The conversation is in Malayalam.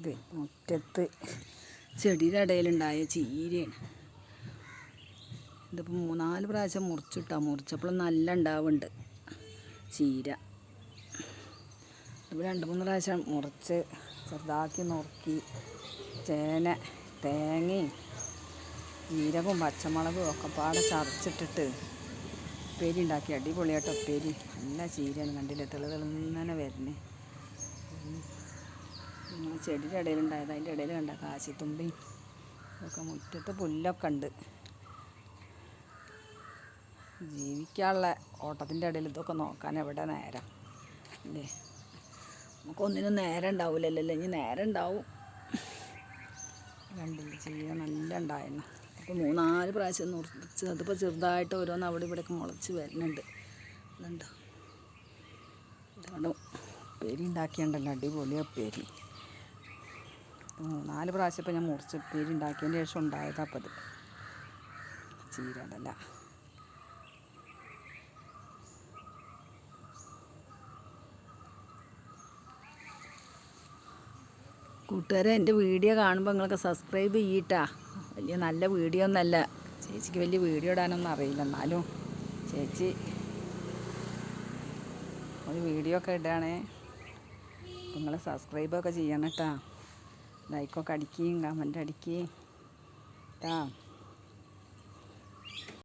ഇത് മുറ്റത്ത് ചെടിയുടെ ഇടയിലുണ്ടായ ചീരയാണ്. ഇതിപ്പോൾ മൂന്നാൽ പ്രാവശ്യം മുറിച്ചിട്ടാ. മുറിച്ചപ്പോൾ നല്ല ഉണ്ടാവുന്നുണ്ട് ചീര. ഇതിപ്പോൾ രണ്ട് മൂന്ന് പ്രാവശ്യം മുറിച്ച് ചെറുതാക്കി നുറുക്കി ചേന തേങ്ങയും ജീരകവും പച്ചമുളകും ഒക്കെ പാടെ ചതച്ചിട്ടിട്ട് ഉപ്പേരി ഉണ്ടാക്കി. അടിപൊളിയായിട്ട് ഉപ്പേരി. നല്ല ചീരയാണ് കണ്ടില്ലേ? തെളിതെളിങ്ങനെ വരുന്നേ. നമ്മളെ ചെടിയുടെ ഇടയിലുണ്ടായത്. അതിന്റെ ഇടയിൽ കണ്ട കാശിത്തുമ്പയും ഒക്കെ മുറ്റത്ത് പുല്ലൊക്കെ ഉണ്ട്. ജീവിക്കാനുള്ള ഓട്ടത്തിന്റെ ഇടയിൽ ഇതൊക്കെ നോക്കാൻ എവിടെ നേരം? അല്ലേ? നമുക്കൊന്നിനും നേരം ഉണ്ടാവില്ലല്ലോ ഇനി നേരം ഉണ്ടാവും. കണ്ടില്ല ചെയ്യുക നല്ല ഉണ്ടായിരുന്നു. അപ്പോൾ മൂന്നാൽ പ്രാവശ്യം മുറിച്ച് അതിപ്പോൾ ചെറുതായിട്ട് ഓരോന്ന് അവിടെ ഇവിടെയൊക്കെ മുളച്ച് വരുന്നുണ്ട്. ഇതുണ്ട്? ഇതുകൊണ്ട് ഉപ്പേരി ഉണ്ടാക്കിയുണ്ടല്ലോ. അടിപൊളി ഉപ്പേരി. മൂന്നാൽ പ്രാവശ്യം ഇപ്പം ഞാൻ മുറിച്ച് ഉപ്പേരി ഉണ്ടാക്കിയതിന് ശേഷം ഉണ്ടായതാ അപ്പം അത്. ചീരണ്ടല്ല കൂട്ടുകാരെ എന്റെ വീഡിയോ കാണുമ്പോൾ നിങ്ങളൊക്കെ സബ്സ്ക്രൈബ് ചെയ്യട്ടാ. വലിയ നല്ല വീഡിയോ ഒന്നല്ല. ചേച്ചിക്ക് വലിയ വീഡിയോ ഇടാനൊന്നും അറിയില്ല. എന്നാലും ചേച്ചി ഒരു വീഡിയോ ഒക്കെ ഇടുകയാണേ നിങ്ങൾ സബ്സ്ക്രൈബൊക്കെ ചെയ്യണം കേട്ടാ ലൈക്കൊക്കെ അടിക്കുകയും കമന്റ് അടിക്കുകയും കേട്ടാ